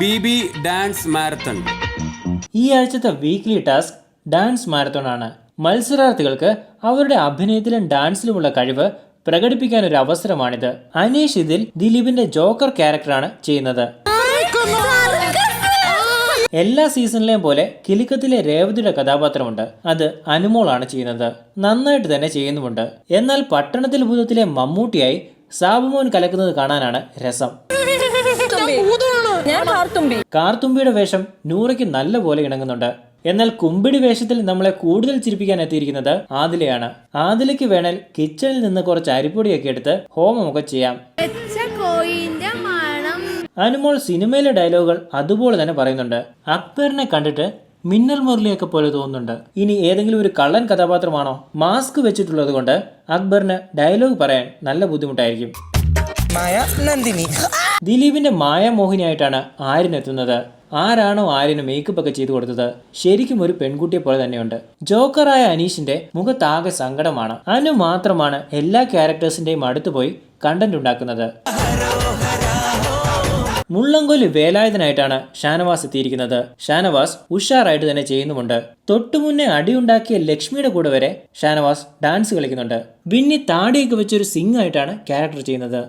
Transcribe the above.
B B dance marathon. ഈ ആഴ്ചത്തെ weekly task dance marathon ആണ്. മത്സരാർത്ഥികൾക്ക് അവരുടെ അഭിനയത്തിലും ഡാൻസിലുമുള്ള കഴിവ് പ്രകടിപ്പിക്കാൻ ഒരു അവസരമാണിത്. അനീഷ് ഇതിൽ ദിലീപിന്റെ ജോക്കർ ക്യാരക്ടറാണ് ചെയ്യുന്നത്. എല്ലാ സീസണിലെയും പോലെ കിലുക്കത്തിലെ രേവതിയുടെ കഥാപാത്രമുണ്ട്. അത് അനുമോളാണ് ചെയ്യുന്നത്. നന്നായിട്ട് തന്നെ ചെയ്യുന്നുമുണ്ട്. എന്നാൽ പട്ടണത്തിൽ ഭൂതത്തിലെ മമ്മൂട്ടിയായി സാബുമോൻ കലക്കുന്നത് കാണാനാണ് രസം. ഞാൻ കാർത്തുമ്പി. കാർത്തുമ്പിയുടെ വേഷം നൂറയ്ക്ക് നല്ല പോലെ ഇണങ്ങുന്നുണ്ട്. എന്നാൽ കുമ്പിടി വേഷത്തിൽ നമ്മളെ കൂടുതൽ ചിരിപ്പിക്കാൻ എത്തിയിരിക്കുന്നത് ആദിലയാണ്. ആദിലയ്ക്ക് വേണേൽ കിച്ചണിൽ നിന്ന് കുറച്ച് അരിപ്പൊടിയൊക്കെ എടുത്ത് ഹോമമൊക്കെ ചെയ്യാം. വെച്ച കോയിന്റെ മണം. അനുമോൾ സിനിമയിലെ ഡയലോഗുകൾ അതുപോലെ തന്നെ പറയുന്നുണ്ട്. അക്ബറിനെ കണ്ടിട്ട് മിന്നൽ മുരളിയൊക്കെ പോലെ തോന്നുന്നുണ്ട്. ഇനി ഏതെങ്കിലും ഒരു കള്ളൻ കഥാപാത്രമാണോ മാസ്ക് വെച്ചിട്ടുള്ളത് കൊണ്ട് അക്ബറിന് ഡയലോഗ് പറയാൻ നല്ല ബുദ്ധിമുട്ടായിരിക്കും. മായ നന്ദിനി. ദിലീപിന്റെ മായ മോഹിനിയായിട്ടാണ് എത്തുന്നത്. ആരാണോ ആര്യന് മേക്കപ്പ് ഒക്കെ ചെയ്തു കൊടുത്തത്. ശരിക്കും ഒരു പെൺകുട്ടിയെ പോലെ തന്നെയുണ്ട്. ജോക്കറായ അനീഷിന്റെ മുഖത്താകെ സങ്കടമാണ്. അനു മാത്രമാണ് എല്ലാ ക്യാരക്ടേഴ്സിന്റെയും അടുത്ത് പോയി കണ്ടന്റ് ഉണ്ടാക്കുന്നത്. മുള്ളംകൊല്ലി വേലായുധനായിട്ടാണ് ഷാനവാസ് എത്തിയിരിക്കുന്നത്. ഷാനവാസ് ഉഷാറായിട്ട് തന്നെ ചെയ്യുന്നുമുണ്ട്. തൊട്ടുമുന്നേ അടിയുണ്ടാക്കിയ ലക്ഷ്മിയുടെ കൂടെ വരെ ഷാനവാസ് ഡാൻസ് കളിക്കുന്നുണ്ട്. ബിന്നി താടിയൊക്കെ വെച്ചൊരു സിംഗ് ആയിട്ടാണ് ക്യാരക്ടർ ചെയ്യുന്നത്.